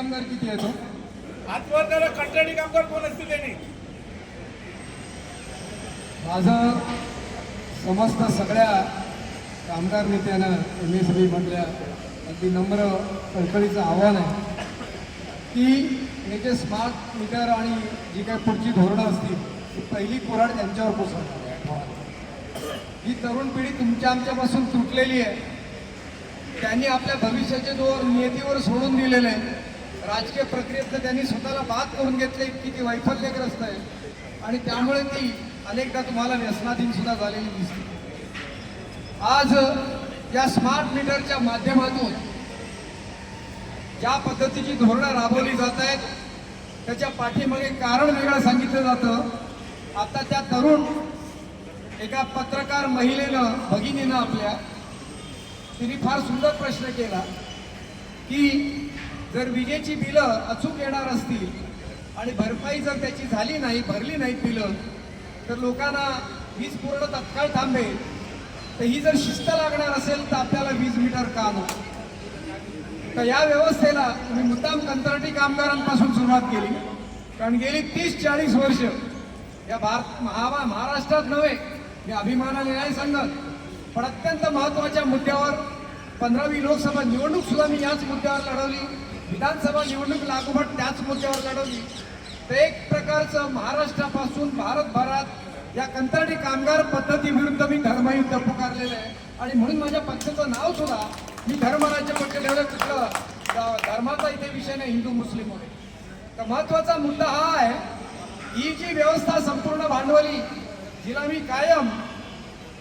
कामगार किती आहेत? हो? हातवर त्याला कंत्राटी कामगार कोण असतील त्यांनी? माझं समस्त सगळ्या कामगार नेत्यानं एम एस बी मधल्या अगदी नम्र कळकळीचं आव्हान आहे. की हे जे स्मार्ट मीटर आणि जी काही पुढची धोरणं असतील ती पहिली कुऱ्हाड त्यांच्यावर कोसळणार आहे. ही तरुण पिढी तुमच्या आमच्यापासून तुटलेली आहे. त्यांनी आपल्या भविष्याचे जोर नियतीवर सोडून दिलेले आहे. राजकीय प्रक्रियेतनं त्यांनी स्वतःला बाद करून घेतले इतकी ती वैफल्यग्रस्त आहे. आणि त्यामुळे ती अनेकदा तुम्हाला व्यसनाधीन सुद्धा झालेली दिसते. आज या स्मार्ट मीटरच्या माध्यमातून ज्या पद्धतीची धोरणं राबवली जात आहेत त्याच्या पाठीमागे कारण वेगळं सांगितलं जातं. आता त्या तरुण एका पत्रकार महिलेनं भगिनीनं आपल्या तिने फार सुंदर प्रश्न केला की जर विजेची बिलं अचूक येणार असतील आणि भरपाई जर त्याची झाली नाही भरली नाहीत बिलं तर लोकांना वीज पूर्ण तत्काळ थांबेल. तर ही जर शिस्त लागणार असेल तर आपल्याला वीज मीटर का नको? तर या व्यवस्थेला मी मुद्दाम कंत्राटी कामगारांपासून सुरुवात केली. कारण गेली तीस चाळीस वर्ष या भारत महावा महाराष्ट्रात नव्हे मी अभिमानाने नाही सांगत. पण अत्यंत महत्त्वाच्या मुद्द्यावर पंधरावी लोकसभा निवडणूक सुद्धा मी याच मुद्द्यावर लढवली. विधानसभा निवडणूक लागोपाठ त्याच मुद्द्यावर लढवली. तर एक प्रकारचं महाराष्ट्रापासून भारतभरात या कंत्राटी कामगार पद्धतीविरुद्ध मी धर्मयुद्ध पुकारलेलं आहे. आणि म्हणून माझ्या पक्षाचं नाव सुद्धा मी धर्मराज्य पक्ष ठेवलं कुठलं धर्माचा इथे विषय नाही हिंदू मुस्लिम वगैरे. तर महत्त्वाचा मुद्दा हा आहे ही जी व्यवस्था संपूर्ण भांडवली जिला मी कायम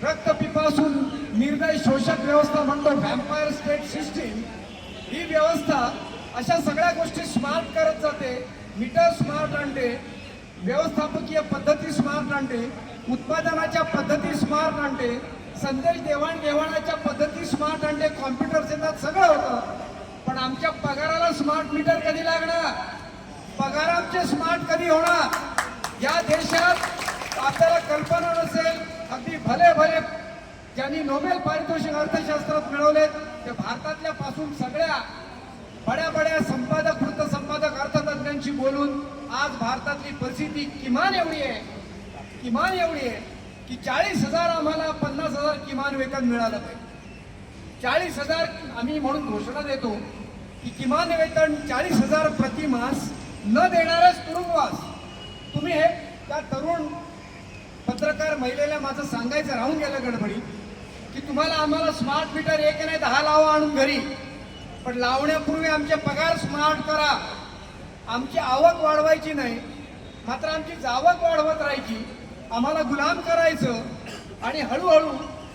रक्तपिपासून निर्दय शोषक व्यवस्था म्हणतो व्हॅम्पायर स्टेट सिस्टीम ही व्यवस्था अशा सगळ्या गोष्टी स्मार्ट करत जाते. मीटर स्मार्ट आणते. व्यवस्थापकीय पद्धती स्मार्ट आणते. उत्पादनाच्या पद्धती स्मार्ट आणते. संदेश देवाणघेवाणाच्या पद्धती स्मार्ट आणते. कॉम्प्युटर्स येतात सगळं होतं. पण आमच्या पगाराला स्मार्ट मीटर कधी लागणार? पगार आमचे स्मार्ट कधी होणार? या देशात आपल्याला कल्पना नसेल. अगदी भले भले ज्यांनी नोबेल पारितोषिक अर्थशास्त्रात मिळवलेत ते भारतातल्या पासून सगळ्या बड्या बड्या संपादक वृत्त संपादक अर्थतज्ञांशी बोलून आज भारतातली परिस्थिती किमान एवढी आहे किमान एवढी आहे की चाळीस हजार आम्हाला पन्नास हजार किमान वेतन मिळालं पाहिजे. चाळीस हजार आम्ही म्हणून घोषणा देतो की किमान वेतन चाळीस हजार प्रतिमास न देणारच तुरुंगवास. तुम्ही हे त्या तरुण पत्रकार महिलेला माझं सांगायचं राहून गेलं गडबडी की तुम्हाला आम्हाला स्मार्ट मीटर एक नाही दहा लावा आणून घरी. पण लावण्यापूर्वी आमचे पगार स्मार्ट करा. आमची आवक वाढवायची नाही. मात्र आमची जावक वाढवत राहायची. आम्हाला गुलाम करायचं आणि हळूहळू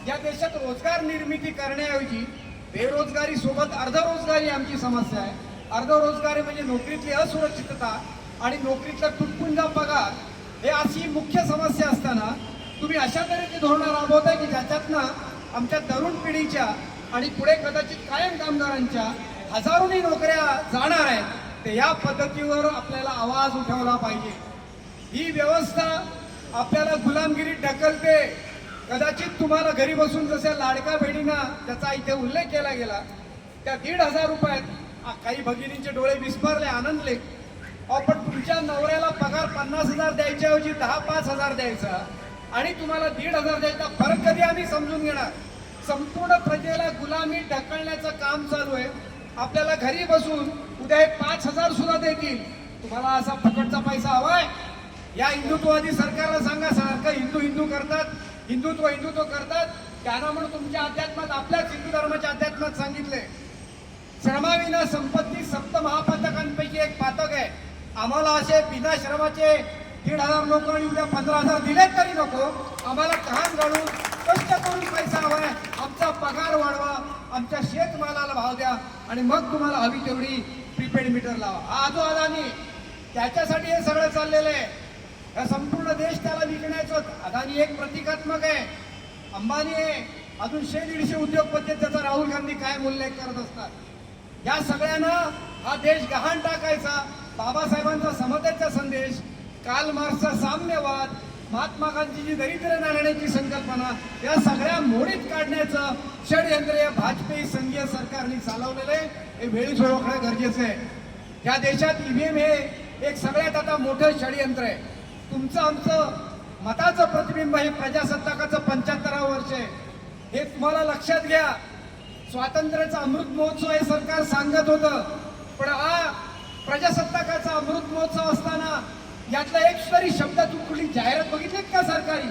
या देशात रोजगार निर्मिती करण्याऐवजी बेरोजगारी सोबत अर्धरोजगारी आमची समस्या आहे. अर्धरोजगारी म्हणजे नोकरीतली असुरक्षितता आणि नोकरीतला तुटपुंजा पगार हे अशी मुख्य समस्या असताना तुम्ही अशा तऱ्हेची धोरणं राबवताय की ज्याच्यातनं आमच्या तरुण पिढीच्या आणि पुढे कदाचित कायम कामगारांच्या हजारोनी नोकऱ्या जाणार आहेत तर या पद्धतीवर आपल्याला आवाज उठवला पाहिजे. ही व्यवस्था आपल्याला गुलामगिरीत ढकलते. कदाचित तुम्हाला घरी बसून जशा लाडका बहिणींना त्याचा इथे उल्लेख केला गेला त्या दीड हजार रुपयात काही भगिनींचे डोळे विस्मरले आनंदले. अहो पण तुमच्या नवऱ्याला पगार पन्नास हजार द्यायच्याऐवजी दहा पाच हजार द्यायचा आणि तुम्हाला दीड हजार द्यायचा फरक कधी आम्ही समजून घेणार? संपूर्ण प्रजेला गुलामी ढकलण्याचं काम चालू आहे. आपल्याला घरी बसून उद्या हे पाच हजार सुद्धा देतील. तुम्हाला असा फुकटचा पैसा हवाय? या हिंदुत्ववादी सरकारला सांगा सारखं हिंदू हिंदू करतात हिंदुत्व हिंदुत्व करतात. त्यांना म्हणून तुमच्या अध्यात्मात आपल्याच हिंदू धर्माच्या अध्यात्मात सांगितले श्रमाविना संपत्ती सप्त महापातकांपैकी एक पातक आहे. आम्हाला असे बिना श्रमाचे दीड हजार लोक आणि उद्या पंधरा हजार दिले तरी नको. आम्हाला तहान घालून कष्ट करून पैसा हवाय आमचा पगार वाढवा. आमच्या शेतमालाला भाव द्या. आणि मग तुम्हाला हवी तेवढी प्रीपेड मीटर लावा. हा आजो अदानी त्याच्यासाठी हे सगळं चाललेलं आहे. हा संपूर्ण देश त्याला विकण्याचं अदानी एक प्रतिकात्मक आहे. अंबानी आहे. अजून शे दीडशे उद्योगपती त्याचा राहुल गांधी काय उल्लेख करत असतात. या सगळ्यांना हा देश गहाण टाकायचा. बाबासाहेबांचा समतेचा संदेश. काल मार्क्सचा साम्यवाद. महात्मा गांधीची दरिद्र नारायणाची संकल्पना या सगळ्या मोडीत काढण्याचं षडयंत्र या भाजपेयी संघीय सरकारने चालवलेलं आहे. हे वेळीच ओळखणं गरजेचं आहे. या देशात ईव्हीएम हे एक सगळ्यात आता मोठं षडयंत्र आहे. तुमचं आमचं मताचं प्रतिबिंब हे प्रजासत्ताकाचं पंच्याहत्तरावं वर्ष आहे. हे तुम्हाला लक्षात घ्या. स्वातंत्र्याचा अमृत महोत्सव हे सरकार सांगत होतं. पण हा प्रजासत्ताकाचा अमृत महोत्सव असताना यातला एक तरी शब्द तू कुठली जाहिरात बघितलीत का सरकारी?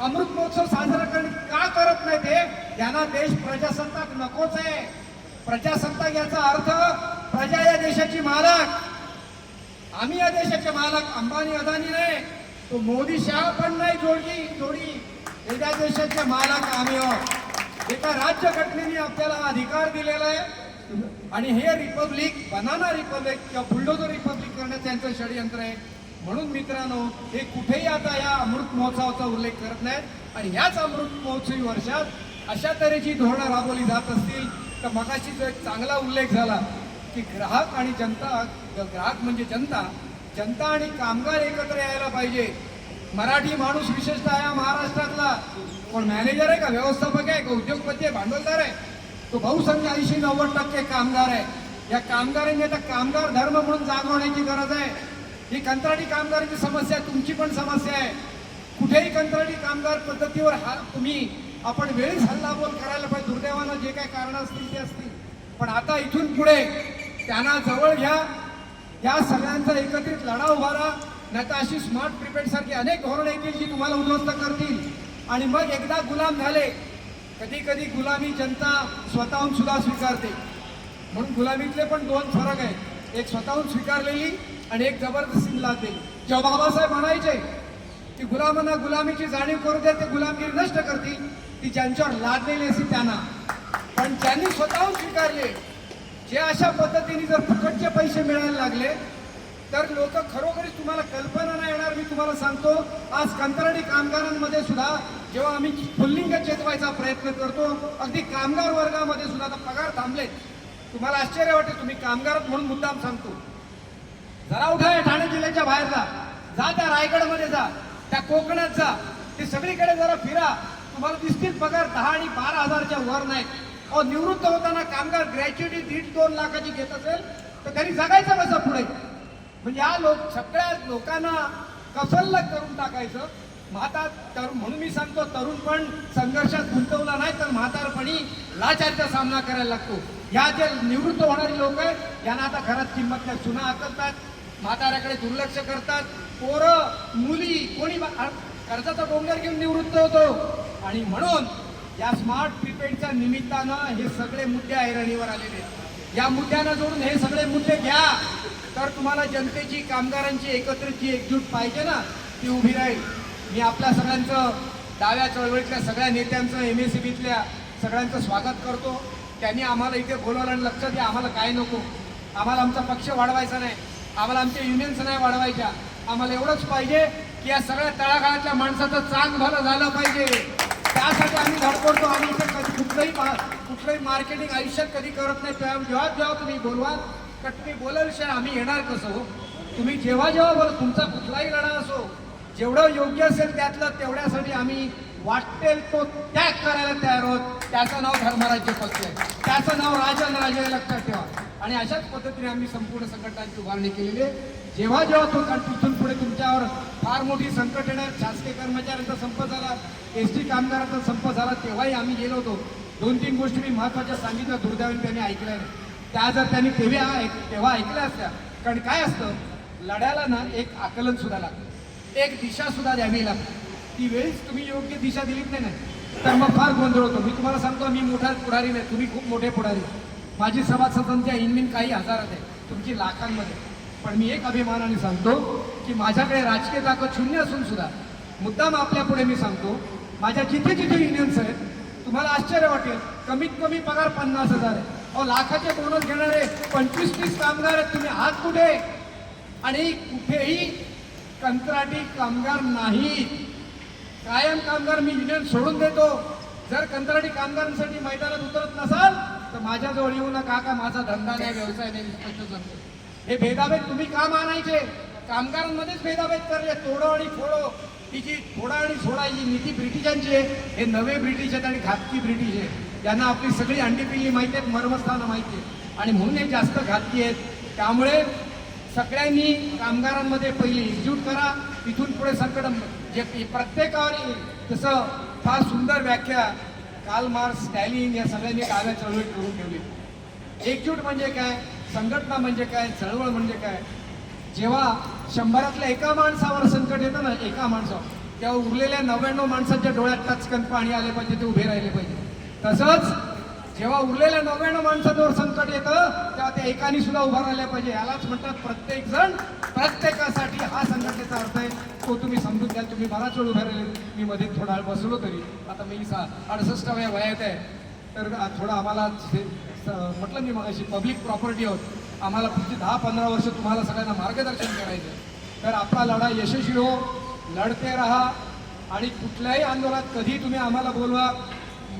अमृत महोत्सव साजरा करणे का करत नाही ते? यांना देश प्रजासत्ताक नकोच आहे. प्रजासत्ताक याचा अर्थ प्रजा या देशाची मालक. आम्ही या देशाचे मालक अंबानी अदानी नाही. तो मोदी शहा पण नाही जोडली जोडी. या देशाचे मालक आम्ही आहोत. एका राज्य घटनेने आपल्याला अधिकार दिलेला आहे. आणि हे रिपब्लिक बनाना रिपब्लिक किंवा बुलडोजर रिपब्लिक करण्याचं त्यांचं षडयंत्र आहे. म्हणून मित्रांनो हे कुठेही आता या अमृत महोत्सवाचा उल्लेख करत नाहीत. आणि ह्याच अमृत महोत्सवी वर्षात अशा तऱ्हेची धोरणं राबवली जात असतील तर मगाशी जो एक चांगला उल्लेख झाला की ग्राहक आणि जनता ग्राहक म्हणजे जनता जनता आणि कामगार एकत्र यायला पाहिजे. मराठी माणूस विशेषतः या महाराष्ट्रातला. कोण मॅनेजर आहे का व्यवस्थापक आहे का उद्योगपती आहे भांडवलदार आहे? तो बहुसंख्य ऐंशी नव्वद टक्के कामगार आहे. या कामगारांनी आता कामगार धर्म म्हणून जागवण्याची गरज आहे. ही कंत्राटी कामगारांची समस्या आहे तुमची पण समस्या आहे. कुठेही कंत्राटी कामगार पद्धतीवर हा तुम्ही आपण वेळीच हल्लाबोल करायला पाहिजे. दुर्दैवानं जे काही कारण असतील ते असतील. पण आता इथून पुढे त्यांना जवळ घ्या. या सगळ्यांचा एकत्रित लढा उभारा नाही तर अशी स्मार्ट प्रिपेड सारखी अनेक धोरणं येतील जी तुम्हाला उद्ध्वस्त करतील. आणि मग एकदा गुलाम झाले कधी कधी गुलामी जनता स्वतःहून सुद्धा स्वीकारते. म्हणून गुलामीतले पण दोन फरक आहेत. एक स्वतःहून स्वीकारलेली आणि एक जबरदस्ती लादलेली जेव्हा बाबासाहेब म्हणायचे की गुलामांना गुलामीची जाणीव करू दे ते गुलामगिरी नष्ट करतील. ती ज्यांच्यावर लादलेली असे त्यांना. पण ज्यांनी स्वतःहून स्वीकारले जे अशा पद्धतीने जर फुकटचे पैसे मिळायला लागले तर लोक खरोखरीच तुम्हाला कल्पना नाही येणार. मी तुम्हाला सांगतो आज कंत्राटी कामगारांमध्ये सुद्धा जेव्हा आम्ही पुल्लिंग चेतवायचा प्रयत्न करतो अगदी कामगार वर्गामध्ये सुद्धा आता पगार थांबले तुम्हाला आश्चर्य वाटेल तुम्ही कामगार म्हणून मुद्दाम सांगतो. जरा उठा ठाणे जिल्ह्याच्या बाहेर जा जा त्या रायगडमध्ये जा त्या कोकणात जा. ते सगळीकडे जरा फिरा. तुम्हाला दिसतील पगार दहा आणि बारा हजारच्या वर नाहीत. अहो निवृत्त होताना कामगार ग्रॅच्युटी दीड दोन लाखाची घेत असेल तर घरी जगायचं कसं पुढे? म्हणजे या लोक सगळ्या लोकांना कफल्ल करून टाकायचं? म्हातार तरुण म्हणून मी सांगतो तरुण पण संघर्षात गुंतवला नाही तर म्हातारपणी लाचारचा सामना करायला लागतो. ह्या जे निवृत्त होणारी लोक आहेत यांना आता घरात किंमत नाही सुना आकलतात म्हाताऱ्याकडे दुर्लक्ष करतात. पोरं मुली कोणी कर्जाचा डोंगर घेऊन निवृत्त होतो. आणि म्हणून या स्मार्ट प्रिपेडच्या निमित्तानं हे सगळे मुद्दे ऐरणीवर आलेले आहेत. या मुद्द्यांना जोडून हे सगळे मुद्दे घ्या. तर तुम्हाला जनतेची कामगारांची एकत्रित जी एकजूट पाहिजे ना ती उभी राहील. मी आपल्या सगळ्यांचं डाव्या चळवळीतल्या सगळ्या नेत्यांचं एम एस सी सगळ्यांचं स्वागत करतो. त्यांनी आम्हाला इथे बोलवलं आणि लक्ष द्या आम्हाला काय नको. आम्हाला आमचा पक्ष वाढवायचा नाही. आम्हाला आमच्या युनियन्स नाही वाढवायच्या. आम्हाला एवढंच पाहिजे की या सगळ्या तळागाळातल्या माणसाचं चांग भलं झालं पाहिजे. त्यासाठी आम्ही धडपडतो. आम्ही इथे कधी कुठलंही कुठलंही मार्केटिंग आयुष्यात कधी करत नाही. तेव्हा जेव्हा जेव्हा तुम्ही बोलवा का तुम्ही बोलाल आम्ही येणार कसं हो? तुम्ही जेव्हा जेव्हा बोल तुमचा कुठलाही लढा असो जेवढं योग्य असेल त्यातलं तेवढ्यासाठी आम्ही वाटेल तो त्याग करायला तयार आहोत. त्याचं नाव धर्मराज्य पक्ष आहे. त्याचं नाव राजन राजे लक्षात ठेवा. आणि अशाच पद्धतीने आम्ही संपूर्ण संकटांची उभारणी केलेली आहे. जेव्हा जेव्हा तो तिथून पुढे तुमच्यावर फार मोठी संकट येणार शासकीय कर्मचाऱ्यांचा संप झाला एस टी कामगारांचा संप झाला तेव्हाही आम्ही गेलो होतो. दोन तीन गोष्टी मी महत्त्वाच्या सांगितल्या दुर्दैवाने त्यांनी ऐकल्या त्या जर त्यांनी तेव्हा ऐक तेव्हा ऐकल्या असत्या. कारण काय असतं? लढ्याला ना एक आकलन सुद्धा लागतं. एक दिशा सुद्धा द्यावी लागते. ती वेळीच तुम्ही योग्य दिशा दिलीत नाही ना. तर मग फार गोंधळ होतो. मी तुम्हाला सांगतो मी मोठा पुढारी नाही. तुम्ही खूप मोठे पुढारी. माझी सभासदांच्या इनमिन काही हजारात आहे तुमची लाखांमध्ये. पण मी एक अभिमानाने सांगतो की माझ्याकडे राजकीय ताकद शून्य असून सुद्धा मुद्दाम आपल्यापुढे मी सांगतो माझ्या जिथे जिथे युनियन्स आहेत तुम्हाला आश्चर्य वाटेल कमीत कमी पगार पन्नास हजार आहे. अहो लाखाचे बोनस घेणारे पंचवीस तीस कामगार आहेत तुम्ही हात कुठे? आणि कुठेही कंत्राटी कामगार नाहीत. कायम कामगार मी युनियन सोडून देतो. जर कंत्राटी कामगारांसाठी मैदानात उतरत नसाल तर माझ्याजवळ येऊ नका का माझा धंदा नाही व्यवसाय नाही स्पष्ट सांगतो हे भेदाभेद तुम्ही का मानायचे? कामगारांमध्येच भेदाभेद करले तोडो आणि फोडो. ही जी फोडा आणि सोडा ही नीती ब्रिटिशांची आहे हे नवे ब्रिटिश आहेत आणि घातकी ब्रिटिश आहे यांना आपली सगळी अंडी पिल्ली माहिती आहेत मर्मस्थानं माहिती आहेत. आणि म्हणून हे जास्त घातकी आहेत. त्यामुळे सगळ्यांनी कामगारांमध्ये पहिले एकजूट करा इथून पुढे संकट जे प्रत्येकावर येईल. तसं फार सुंदर व्याख्या काल मार्क्स स्टॅलिन या सगळ्यांनी काव्या चळवळ करून ठेवली. एकजूट म्हणजे काय? संघटना म्हणजे काय? चळवळ म्हणजे काय? जेव्हा शंभरातल्या एका माणसावर संकट येतं ना एका माणसावर तेव्हा उरलेल्या नव्याण्णव माणसाच्या डोळ्यात टचकन पाणी आले पाहिजे ते उभे राहिले पाहिजे. तसंच जेव्हा उरलेल्या नव्याण्णव माणसांवर संकट येतं तेव्हा त्या एकाने सुद्धा उभा राहिल्या पाहिजे. यालाच म्हणतात प्रत्येक जण प्रत्येकासाठी हा संघटनेचा अर्थ आहे. हो तुम्ही समजून घ्याल तुम्ही बराच वेळ उभे राहिले मी मध्ये थोडा वेळ बसलो तरी. आता मी सा अडसष्टाव्या वयात आहे. तर थोडं आम्हाला म्हटलं मी मगाशी पब्लिक प्रॉपर्टी आहोत. आम्हाला पुढची दहा पंधरा वर्ष तुम्हाला सगळ्यांना मार्गदर्शन करायचं तर आपला लढा यशस्वी हो लढते राहा आणि कुठल्याही आंदोलनात कधी तुम्ही आम्हाला बोलवा.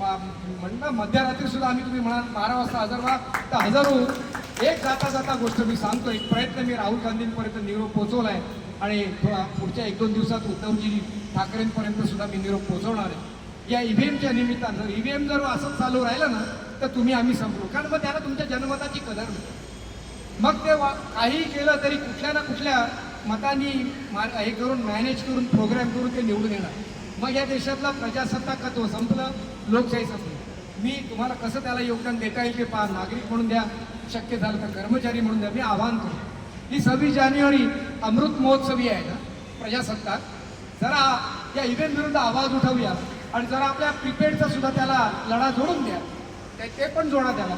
म्हणणं मध्यरात्री सुद्धा आम्ही तुम्ही म्हणाल बारा वाजता हजर व्हा. तर हजर होऊ एक जाता जाता गोष्ट मी सांगतो एक प्रयत्न मी राहुल गांधींपर्यंत निरोप पोहोचवलाय. आणि थोडा पुढच्या एक दोन दिवसात उद्धवजी ठाकरेंपर्यंत सुद्धा मी निरोप पोहोचवणार आहे. या ईव्हीएमच्या निमित्तानं जर ईव्हीएम जर असंच चालू राहिलं ना तर तुम्ही आम्ही संपलो कारण मग त्याला तुमच्या जनमताची कदर नाही. मग ते वा- काही केलं तरी कुठल्या ना कुठल्या मतांनी मा- हे करून मॅनेज करून प्रोग्राम करून ते निवडून येणार. मग या देशातला प्रजासत्ताकत्व संपलं? लोकशाही संपली. मी तुम्हाला कसं त्याला योगदान देता येईल ते पहा. नागरिक म्हणून द्या शक्य झालं तर कर्मचारी म्हणून द्या. मी आवाहन करतो. ही सव्वीस जानेवारी अमृत महोत्सवी आहे ना प्रजासत्ताक. जरा या इव्हेंट विरुद्ध आवाज उठवूया आणि जरा आपल्या प्रिपेडचा सुद्धा त्याला लढा जोडून द्या. ते- ते पण जोडा त्याला.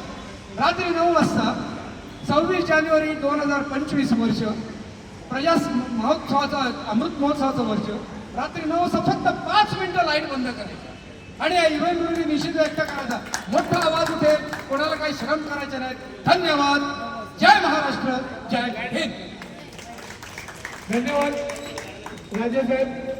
रात्री नऊ वाजता सव्वीस जानेवारी दोन हजार पंचवीस वर्ष प्रजा महोत्सवाचा अमृत महोत्सवाचं वर्ष. रात्री नऊ वाजता फक्त पाच मिनिटं लाइट बंद करायची. आणि या इव्हेंट विरुद्ध निषेध व्यक्त करायचा. मोठा आवाज उठेल कोणाला काही श्रम करायचे नाहीत. धन्यवाद. जय महाराष्ट्र जय हिंद. धन्यवाद. राजे साहेब.